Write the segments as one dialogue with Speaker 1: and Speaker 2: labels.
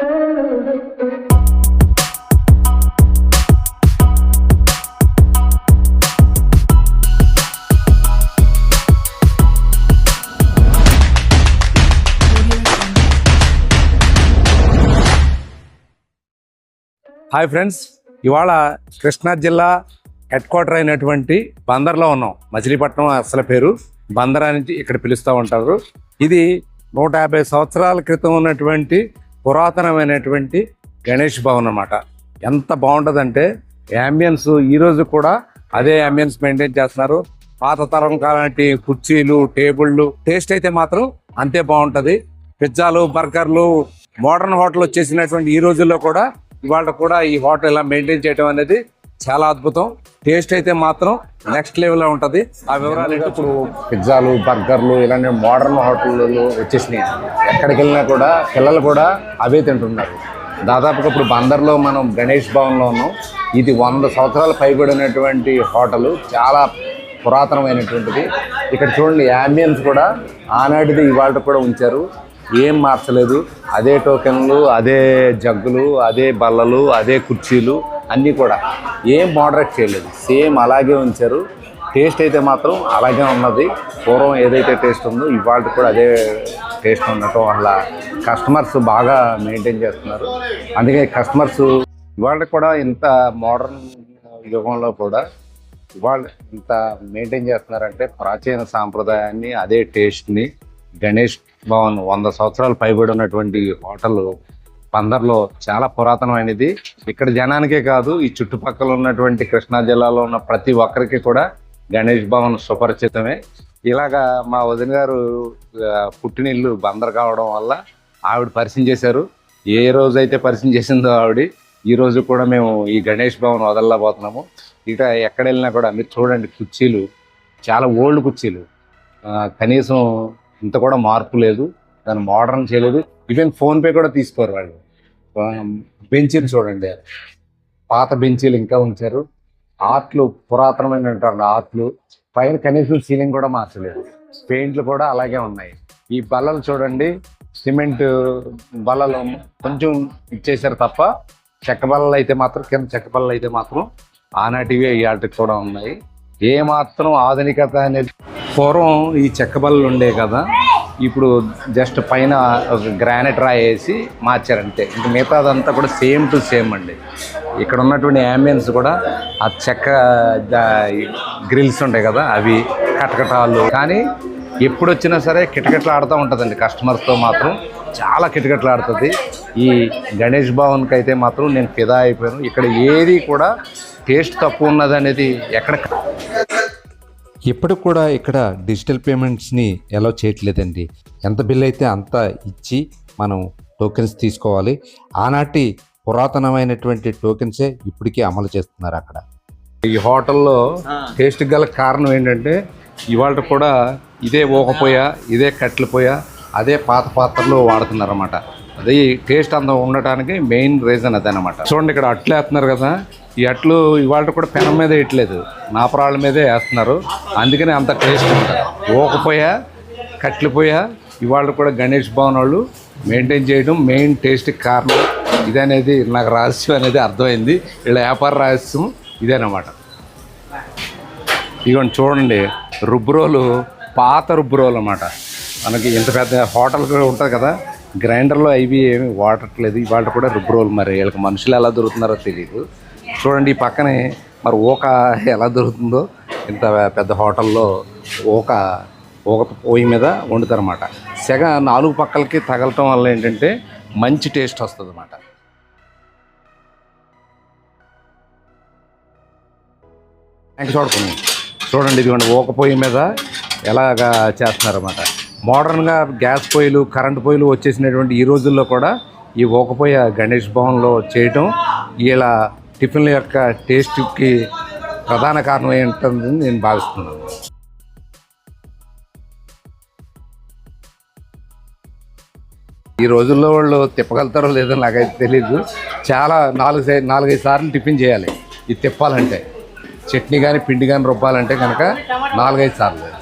Speaker 1: Hi friends ఇవాళ కృష్ణా జిల్లా head quarter అయినటువంటి బందర్లో ఉన్నాం. మచిలీపట్నం అసలు పేరు. బందర్ అని ఇక్కడ పిలుస్తూ ఉంటారు. ఇది నూట యాభై సంవత్సరాల క్రితం ఉన్నటువంటి పురాతనమైనటువంటి గణేష్ భవన్ అనమాట ఎంత బాగుంటుందంటే యాంబియన్స్ ఈ రోజు కూడా అదే యాంబియన్స్ మెయింటైన్ చేస్తున్నారు. పాత తరం కాలాంటి కుర్చీలు టేబుళ్ళు టేస్ట్ అయితే మాత్రం అంతే బాగుంటుంది. పిజ్జాలు బర్గర్లు మోడర్న్ హోటల్ వచ్చేసినటువంటి ఈ రోజుల్లో కూడా ఇవాళ కూడా ఈ హోటల్ ఇలా మెయింటైన్ చేయడం అనేది చాలా అద్భుతం. టేస్ట్ అయితే మాత్రం నెక్స్ట్ లెవెల్ ఉంటది. ఆ వివరాలు ఇప్పుడు పిజ్జాలు బర్గర్లు ఇలాంటి మోడర్న్ హోటళ్ళు వచ్చేసినాయి. ఎక్కడికి వెళ్ళినా కూడా పిల్లలు కూడా అవే తింటున్నారు. దాదాపుగా ఇప్పుడు బందర్లో మనం గణేష్ భవన్లో ఉన్నాం ఇది వంద సంవత్సరాలు పైబడినటువంటి హోటల్ చాలా పురాతనమైనటువంటిది. ఇక్కడ చూడండి యాంబియన్స్ కూడా ఆనాటిది ఇవాళ కూడా ఉంచారు. ఏం మార్చలేదు. అదే టోకెన్లు అదే జగ్గులు అదే బల్లలు అదే కుర్చీలు. అన్నీ కూడా ఏం మోడరేట్ చేయలేదు. సేమ్ అలాగే ఉంచారు. టేస్ట్ అయితే మాత్రం అలాగే ఉన్నది. పూర్వం ఏదైతే టేస్ట్ ఉందో ఇవాళ కూడా అదే టేస్ట్ ఉండటం వల్ల కస్టమర్స్ బాగా మెయింటైన్ చేస్తున్నారు. అందుకే కస్టమర్స్ ఇవాళ కూడా ఇంత మోడర్న్ యుగంలో కూడా ఇవాళ ఇంత మెయింటైన్ చేస్తున్నారంటే ప్రాచీన సాంప్రదాయాన్ని అదే టేస్ట్ని గణేష్ భవన్ వంద సంవత్సరాలు పైబడి ఉన్నటువంటి హోటల్ పందర్లో చాలా పురాతనమైనది. ఇక్కడ జనానికే కాదు ఈ చుట్టుపక్కల ఉన్నటువంటి కృష్ణా జిల్లాలో ఉన్న ప్రతి ఒక్కరికి కూడా గణేష్ భవన్ సుపరిచితమే. ఇలాగా మా వదిన గారు పుట్టినిల్లు బందర్ కావడం వల్ల ఆవిడ పరిచయం చేశారు. ఏ రోజు అయితే పరిచయం చేసిందో ఆవిడ ఈ రోజు కూడా మేము ఈ గణేష్ భవన్ వదలబోతున్నాము ఇక ఎక్కడ వెళ్ళినా కూడా మీరు చూడండి కుర్చీలు చాలా ఓల్డ్ కుర్చీలు. కనీసం ఇంత కూడా మార్పు లేదు. దాన్ని మోడర్న్ చేయలేదు. ఈవెన్ ఫోన్పే కూడా తీసుకోరు వాళ్ళు. బెంచీలు చూడండి. పాత బెంచీలు ఇంకా ఉంచారు. ఆర్ట్లు పురాతనమైన ఆర్ట్లు. పైన కనీసం సీలింగ్ కూడా మార్చలేదు. పెయింట్లు కూడా అలాగే ఉన్నాయి. ఈ బల్లలు చూడండి. సిమెంట్ బల్లలు కొంచెం ఇచ్చేసారు తప్ప చెక్క బల్లలు అయితే మాత్రం కింద చెక్క బల్లలు అయితే మాత్రం ఆనాటివి ఇవాటికి కూడా ఉన్నాయి. ఏ మాత్రం ఆధునికత అనేది పూర్వం ఈ చెక్క బల్లలు ఉండే కదా. ఇప్పుడు జస్ట్ పైన ఒక గ్రానైట్ రాయి వేసి మార్చారంతే. ఇంక మిగతాదంతా కూడా సేమ్ టు సేమ్ అండి. ఇక్కడ ఉన్నటువంటి యాంబియన్స్ కూడా ఆ చెక్క గ్రిల్స్ ఉంటాయి కదా అవి కటకటాలు. కానీ ఎప్పుడు వచ్చినా సరే కిటకిటలు ఆడుతూ ఉంటుందండి. కస్టమర్స్తో మాత్రం చాలా కిటకిటలు ఆడుతుంది. ఈ గణేష్ భవన్కి అయితే మాత్రం నేను ఫిదా అయిపోయాను. ఇక్కడ ఏది కూడా టేస్ట్ తక్కువ ఉన్నది అనేది ఎక్కడ
Speaker 2: ఇప్పటికి కూడా ఇక్కడ డిజిటల్ పేమెంట్స్ని అలౌ చేయట్లేదండి. ఎంత బిల్ అయితే అంత ఇచ్చి మనం టోకెన్స్ తీసుకోవాలి. ఆనాటి పురాతనమైనటువంటి టోకెన్సే ఇప్పటికీ అమలు చేస్తున్నారు అక్కడ.
Speaker 1: ఈ హోటల్లో టేస్ట్ గల కారణం ఏంటంటే ఇవాళ కూడా ఇదే ఊకపోయ ఇదే కట్టెల పొయ్య అదే పాత పాత్రలు వాడుతున్నారు అనమాట అది టేస్ట్ అంత ఉండటానికి మెయిన్ రీజన్ అదనమాట చూడండి ఇక్కడ అట్లు వేస్తున్నారు కదా. ఈ అట్లు ఇవాళ కూడా పెనం మీద వేయట్లేదు. నాపరాళ్ళ మీదే వేస్తున్నారు. అందుకని అంత టేస్ట్ ఉంటుంది. ఊకపోయ కట్టెల పొయ్య ఇవాళ కూడా గణేష్ భవన్ వాళ్ళు మెయింటైన్ చేయడం మెయిన్ టేస్ట్కి కారణం ఇదనేది నాకు రహస్యం అనేది అర్థమైంది. వీళ్ళ వ్యాపార రహస్యం ఇదేనమాట. ఇదిగోండి చూడండి రుబ్రోలు పాత రుబ్బురోలు అన్నమాట. మనకి ఇంత పెద్ద హోటల్ కూడా ఉంటుంది కదా గ్రైండర్లో అవి ఏమి వాడట్లేదు. ఇవాళ కూడా రుబ్బురోలు మరి వీళ్ళకి మనుషులు ఎలా దొరుకుతున్నారో తెలియదు చూడండి ఈ పక్కనే మరి ఊక ఎలా దొరుకుతుందో ఇంత పెద్ద హోటల్లో ఊక ఊక పొయ్యి మీద వండుతారన్నమాట. సెగ నాలుగు పక్కలకి తగలటం వల్ల ఏంటంటే మంచి టేస్ట్ వస్తుంది అన్నమాట ఇంక చూడకుండా చూడండి ఇదిగోండి ఊక పొయ్యి మీద ఎలాగా చేస్తున్నారన్నమాట. మోడర్న్గా గ్యాస్ పొయ్యిలు కరెంట్ పొయ్యిలు వచ్చేసినటువంటి ఈ రోజుల్లో కూడా ఈ ఊక గణేష్ భవన్లో చేయటం ఇలా టిఫిన్ల యొక్క టేస్ట్కి ప్రధాన కారణం ఏంటని నేను భావిస్తున్నాను. ఈ రోజుల్లో వాళ్ళు తిప్పగలుగుతారో లేదో నాకైతే తెలియదు చాలా నాలుగు సై- నాలుగైదు సార్లు టిఫిన్ చేయాలి. ఇది తిప్పాలంటే. చట్నీ కానీ పిండి కానీ రుబ్బాలంటే కనుక నాలుగైదు సార్లు.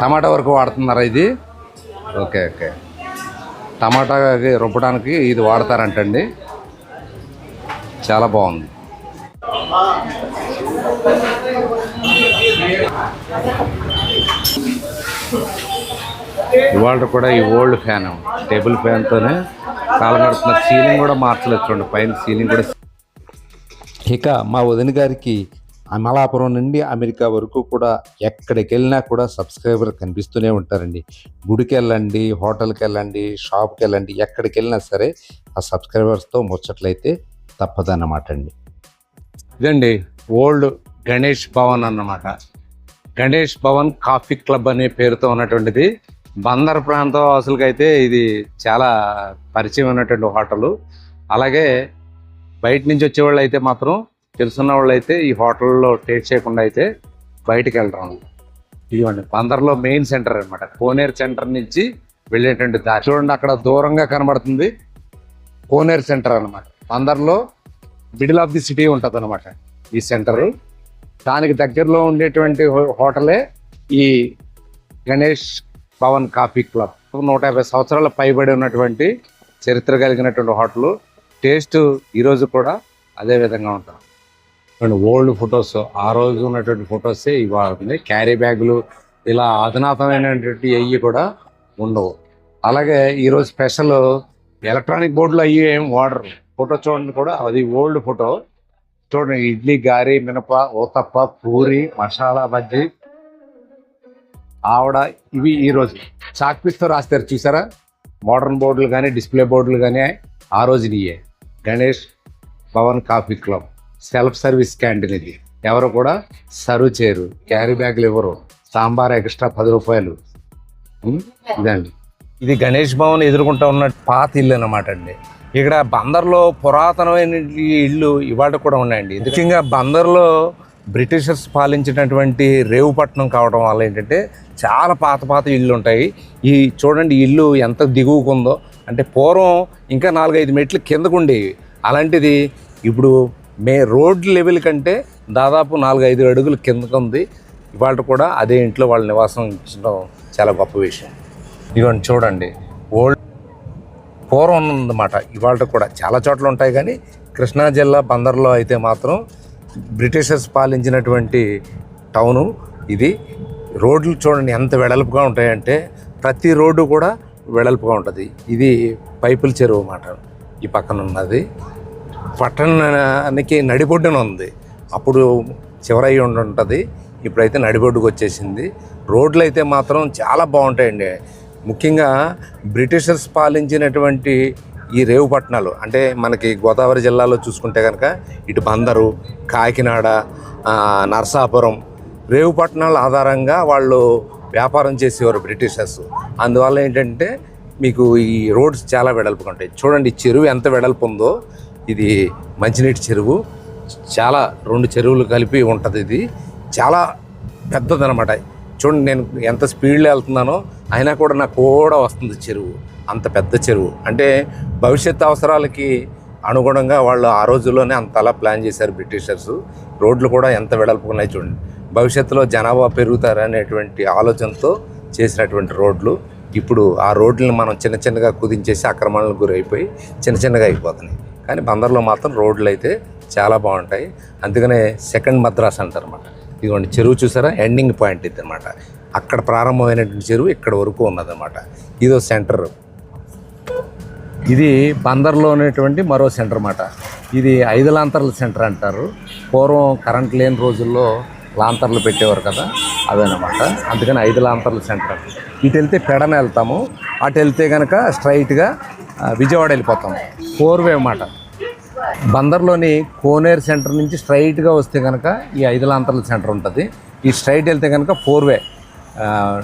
Speaker 1: టమాటా వరకు వాడుతున్నారా ఇది? Okay okay. టమాటా రుబ్బడానికి ఇది వాడతారంటండి. చాలా బాగుంది. ఇవాళ కూడా ఈ ఓల్డ్ ఫ్యాన్ టేబుల్ ఫ్యాన్తోనే కాలం గడుపుతున్న సీలింగ్ కూడా మార్చలేదు చూడండి పైన సీలింగ్ కూడా
Speaker 2: ఇక మా వదిన గారికి అమలాపురం నుండి అమెరికా వరకు కూడా ఎక్కడికి వెళ్ళినా కూడా సబ్స్క్రైబర్ కనిపిస్తూనే ఉంటారండి. గుడికి వెళ్ళండి హోటల్కి వెళ్ళండి షాప్కి వెళ్ళండి ఎక్కడికి వెళ్ళినా సరే ఆ సబ్స్క్రైబర్స్తో ముచ్చట్లయితే తప్పదన్నమాట అండి
Speaker 1: ఇదండి ఓల్డ్ గణేష్ భవన్ అన్నమాట. గణేష్ భవన్ కాఫీ క్లబ్ అనే పేరుతో ఉన్నటువంటిది. బందర్ ప్రాంత వాసులకైతే ఇది చాలా పరిచయం ఉన్నటువంటి హోటల్. అలాగే బయట నుంచి వచ్చేవాళ్ళు అయితే మాత్రం తెలుసున్న వాళ్ళు అయితే ఈ హోటల్లో టేస్ట్ చేయకుండా అయితే బయటికి వెళ్ళడం ఇదిగోండి బందర్లో మెయిన్ సెంటర్ అన్నమాట. కోనేర్ సెంటర్ నుంచి వెళ్ళేటువంటి దారి. చూడండి అక్కడ దూరంగా కనబడుతుంది కోనేర్ సెంటర్ అన్నమాట. అందరిలో మిడిల్ ఆఫ్ ది సిటీ ఉంటుంది అనమాట ఈ సెంటర్ దానికి దగ్గరలో ఉండేటువంటి హోటలే ఈ గణేష్ భవన్ కాఫీ క్లబ్. నూట యాభై సంవత్సరాల పైబడి ఉన్నటువంటి చరిత్ర కలిగినటువంటి హోటల్. టేస్ట్ ఈరోజు కూడా అదే విధంగా ఉంటుంది. ఓల్డ్ ఫొటోస్ ఆ రోజు ఉన్నటువంటి ఫొటోసే ఇవాళ ఉంది క్యారీ బ్యాగులు ఇలా అధునాతమైనటువంటి అయ్యి కూడా ఉండవు. అలాగే ఈరోజు స్పెషల్ ఎలక్ట్రానిక్ బోర్డులు అయ్యి ఏం వాడరు. ఫోటో చూడండి కూడా. అది ఓల్డ్ ఫోటో. చూడండి ఇడ్లీ గారి మినప ఓతప్ప పూరి మసాలా బజ్జీ. ఆవడ ఇవి ఈ రోజు. రాస్తారు చూసారా? మోడర్న్ బోర్డులు కానీ డిస్ప్లే బోర్డులు కానీ ఆ రోజు నీయే Ganesh Bhavan coffee club. Self service canteen ఇది. ఎవరు కూడా సర్వ్ చేయరు. క్యారీ బ్యాగులు ఇవ్వరు. సాంబార్ ఎక్స్ట్రా పది రూపాయలు. ఇదండి. ఇది గణేష్ భవన్ ఎదుర్కొంటా ఉన్న పాత ఇల్లు అన్నమాట అండి. ఇక్కడ బందర్లో పురాతనమైన ఇళ్ళు ఇవాళ కూడా ఉన్నాయండి. ముఖ్యంగా బందర్లో బ్రిటిషర్స్ పాలించినటువంటి రేవుపట్నం కావడం వల్ల ఏంటంటే చాలా పాత పాత ఇళ్ళు ఉంటాయి. ఈ చూడండి ఇల్లు ఎంత దిగువకుందో. అంటే పూర్వం ఇంకా నాలుగైదు మెట్లు కిందకు ఉండేవి. అలాంటిది ఇప్పుడు మే రోడ్ లెవెల్ కంటే దాదాపు నాలుగైదు అడుగులు కిందకు ఉంది. ఇవాళ కూడా అదే ఇంట్లో వాళ్ళ నివాసం ఇచ్చడం చాలా గొప్ప విషయం. ఇదిగోండి చూడండి. ఓల్డ్ పూర్వం ఉందన్నమాట ఇవాళ కూడా చాలా చోట్ల ఉంటాయి కానీ కృష్ణా జిల్లా బందర్లో అయితే మాత్రం బ్రిటిషర్స్ పాలించినటువంటి టౌను ఇది. రోడ్లు చూడండి ఎంత వెడల్పుగా ఉంటాయంటే ప్రతి రోడ్డు కూడా వెడల్పుగా ఉంటుంది. ఇది పైపుల చెరువు అన్నమాట ఈ పక్కన ఉన్నది. పట్టణానికి నడిబొడ్డున ఉంది. అప్పుడు చివరై ఉండి ఉంటుంది ఇప్పుడైతే నడిబొడ్డుకు వచ్చేసింది రోడ్లు అయితే మాత్రం చాలా బాగుంటాయండి. ముఖ్యంగా బ్రిటిషర్స్ పాలించినటువంటి ఈ రేవు పట్టణాలు అంటే మనకి గోదావరి జిల్లాలో చూసుకుంటే కనుక ఇటు బందరు కాకినాడ నర్సాపురం నరసాపురం రేవు పట్టణాల ఆధారంగా వాళ్ళు వ్యాపారం చేసేవారు బ్రిటిషర్స్. అందువల్ల ఏంటంటే మీకు ఈ రోడ్స్ చాలా వెడల్పుగా ఉంటాయి. చూడండి చెరువు ఎంత వెడల్పు ఉందో ఇది మంచినీటి చెరువు. చాలా రెండు చెరువులు కలిపి ఉంటుంది ఇది. చాలా పెద్దదనమాట. చూడండి నేను ఎంత స్పీడ్లో వెళ్తున్నానో అయినా కూడా నాకు కూడా వస్తుంది చెరువు. అంత పెద్ద చెరువు. అంటే భవిష్యత్ అవసరాలకి అనుగుణంగా వాళ్ళు ఆ రోజుల్లోనే అంతలా ప్లాన్ చేశారు బ్రిటిషర్స్. రోడ్లు కూడా ఎంత వెడల్పుకున్నాయి చూడండి. భవిష్యత్తులో జనాభా పెరుగుతారనేటువంటి ఆలోచనతో చేసినటువంటి రోడ్లు. ఇప్పుడు ఆ రోడ్లను మనం చిన్న చిన్నగా కుదించేసి అక్రమాలకు గురైపోయి చిన్న చిన్నగా అయిపోతున్నాయి. కానీ బందర్లో మాత్రం రోడ్లు అయితే చాలా బాగుంటాయి. అందుకనే సెకండ్ మద్రాస్ అంటారు ఇదిగోండి చెరువు చూసారా? ఎండింగ్ పాయింట్ ఇది అనమాట అక్కడ ప్రారంభమైనటువంటి చెరువు ఇక్కడ వరకు ఉన్నదన్నమాట. ఇదో సెంటర్. ఇది బందర్లో ఉన్నటువంటి మరో సెంటర్ అన్నమాట. ఇది ఐదు లాంతర్ల సెంటర్ అంటారు. పూర్వం కరెంట్ లేని రోజుల్లో లాంతర్లు పెట్టేవారు కదా అదనమాట అందుకని ఐదు లాంతర్ల సెంటర్. ఇటు వెళ్తే పెడన వెళ్తాము. అటు వెళ్తే కనుక స్ట్రైట్గా విజయవాడ వెళ్ళిపోతాము ఫోర్ వే అన్నమాట. బందర్లోని కోనేరు సెంటర్ నుంచి స్ట్రైట్గా వస్తే కనుక ఈ ఐదు లాంతర్ల సెంటర్ ఉంటుంది. ఈ స్ట్రైట్ వెళ్తే కనుక ఫోర్ వే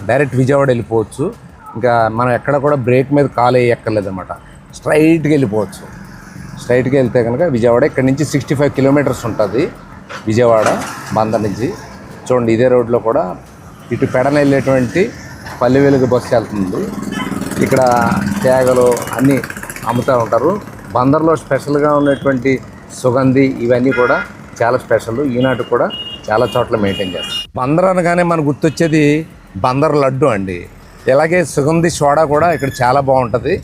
Speaker 1: డైరెక్ట్ విజయవాడ వెళ్ళిపోవచ్చు. ఇంకా మనం ఎక్కడ కూడా బ్రేక్ మీద కాల్ ఎక్కర్లేదు అనమాట స్ట్రైట్గా వెళ్ళిపోవచ్చు. స్ట్రైట్గా వెళ్తే కనుక విజయవాడ ఇక్కడ నుంచి సిక్స్టీ ఫైవ్ కిలోమీటర్స్ ఉంటుంది. విజయవాడ బందర్ నుంచి. చూడండి ఇదే రోడ్లో కూడా ఇటు పెడన వెళ్ళేటువంటి పల్లె వెలుగు బస్సు వెళ్తుంది. ఇక్కడ తేగలు అన్నీ అమ్ముతూ ఉంటారు. బందర్లో స్పెషల్గా ఉన్నటువంటి సుగంధి ఇవన్నీ కూడా చాలా స్పెషల్. ఈనాటి కూడా చాలా చోట్ల మెయింటైన్ చేస్తారు. బందర్ అనగానే మనకు గుర్తొచ్చేది బందర్ లడ్డు అండి. ఇలాగే సుగంధి సోడా కూడా ఇక్కడ చాలా బాగుంటుంది.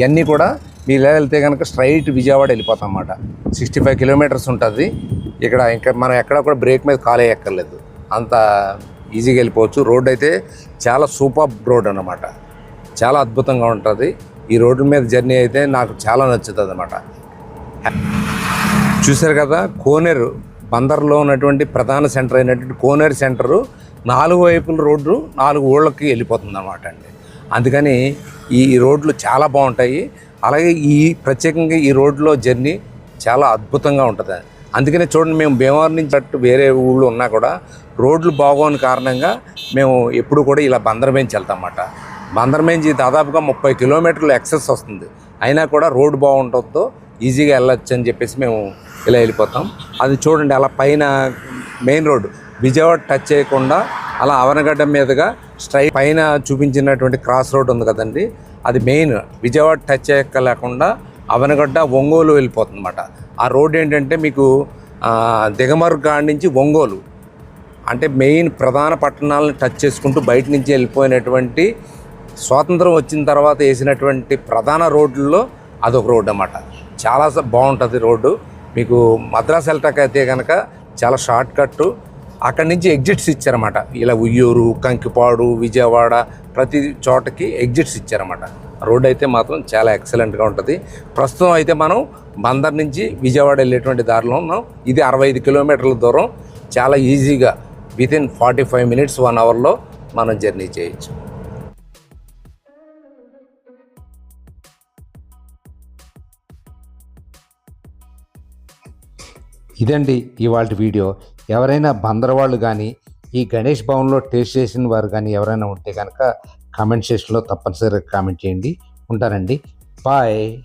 Speaker 1: ఇవన్నీ కూడా మీరు ఇలా వెళ్తే కనుక స్ట్రైట్ విజయవాడ వెళ్ళిపోతాం అన్నమాట. సిక్స్టీ ఫైవ్ కిలోమీటర్స్ ఉంటుంది. ఇక్కడ ఇంకా మనం ఎక్కడ కూడా బ్రేక్ మీద కాలే ఎక్కర్లేదు అంత ఈజీగా వెళ్ళిపోవచ్చు. రోడ్ అయితే చాలా సూపర్ రోడ్ అన్నమాట. చాలా అద్భుతంగా ఉంటుంది. ఈ రోడ్డు మీద జర్నీ అయితే నాకు చాలా నచ్చుతుంది అనమాట చూశారు కదా? కోనేరు బందర్లో ఉన్నటువంటి ప్రధాన సెంటర్ అయినటువంటి కోనేరు సెంటరు నాలుగు వైపుల రోడ్డు నాలుగు ఊళ్ళకి వెళ్ళిపోతుంది అనమాట అండి. అందుకని ఈ రోడ్లు చాలా బాగుంటాయి. అలాగే ఈ ప్రత్యేకంగా ఈ రోడ్లో జర్నీ చాలా అద్భుతంగా ఉంటుంది. అందుకనే చూడండి మేము భీమవరం నుంచి అట్టు వేరే ఊళ్ళో ఉన్నా కూడా రోడ్లు బాగోని కారణంగా మేము ఎప్పుడు కూడా ఇలా బందరమేంచి వెళ్తాం అన్నమాట బందరమేంచి దాదాపుగా ముప్పై కిలోమీటర్లు ఎక్సెస్ వస్తుంది. అయినా కూడా రోడ్డు బాగుంటుందో ఈజీగా వెళ్ళొచ్చు అని చెప్పేసి మేము ఇలా వెళ్ళిపోతాం. అది చూడండి అలా పైన మెయిన్ రోడ్డు విజయవాడ టచ్ చేయకుండా అలా అవనగడ్డ మీదుగా స్ట్రైట్ పైన చూపించినటువంటి క్రాస్ రోడ్ ఉంది కదండి. అది మెయిన్ విజయవాడ టచ్ చేయక లేకుండా అవనగడ్డ ఒంగోలు వెళ్ళిపోతుంది అనమాట ఆ రోడ్ ఏంటంటే మీకు ఆ, నుంచి ఒంగోలు అంటే మెయిన్ ప్రధాన పట్టణాలను టచ్ చేసుకుంటూ బయట నుంచి వెళ్ళిపోయినటువంటి స్వాతంత్రం వచ్చిన తర్వాత వేసినటువంటి ప్రధాన రోడ్లలో అదొక రోడ్డు అన్నమాట. చాలా బాగుంటుంది రోడ్డు. మీకు మద్రాస్ వెళ్ళటానికి అయితే కనుక చాలా షార్ట్ కట్ అక్కడి నుంచి ఎగ్జిట్స్ ఇచ్చారన్నమాట. ఇలా ఉయ్యూరు కంకిపాడు విజయవాడ ప్రతి చోటకి ఎగ్జిట్స్ ఇచ్చారన్నమాట. రోడ్ అయితే మాత్రం చాలా ఎక్సలెంట్గా ఉంటుంది. ప్రస్తుతం అయితే మనం బందర్ నుంచి విజయవాడ వెళ్ళేటువంటి దారిలో ఉన్నాం. ఇది అరవై ఐదు కిలోమీటర్ల దూరం. చాలా ఈజీగా within forty five minutes one అవర్లో మనం జర్నీ చేయొచ్చు.
Speaker 2: ఇదండి ఇవాళ వీడియో. ఎవరైనా బందరవాళ్ళు కానీ ఈ గణేష్ భవన్లో టేస్ట్ చేసిన వారు కానీ ఎవరైనా ఉంటే కనుక కామెంట్ సెక్షన్లో తప్పనిసరిగా కామెంట్ చేయండి. ఉంటానండి. బాయ్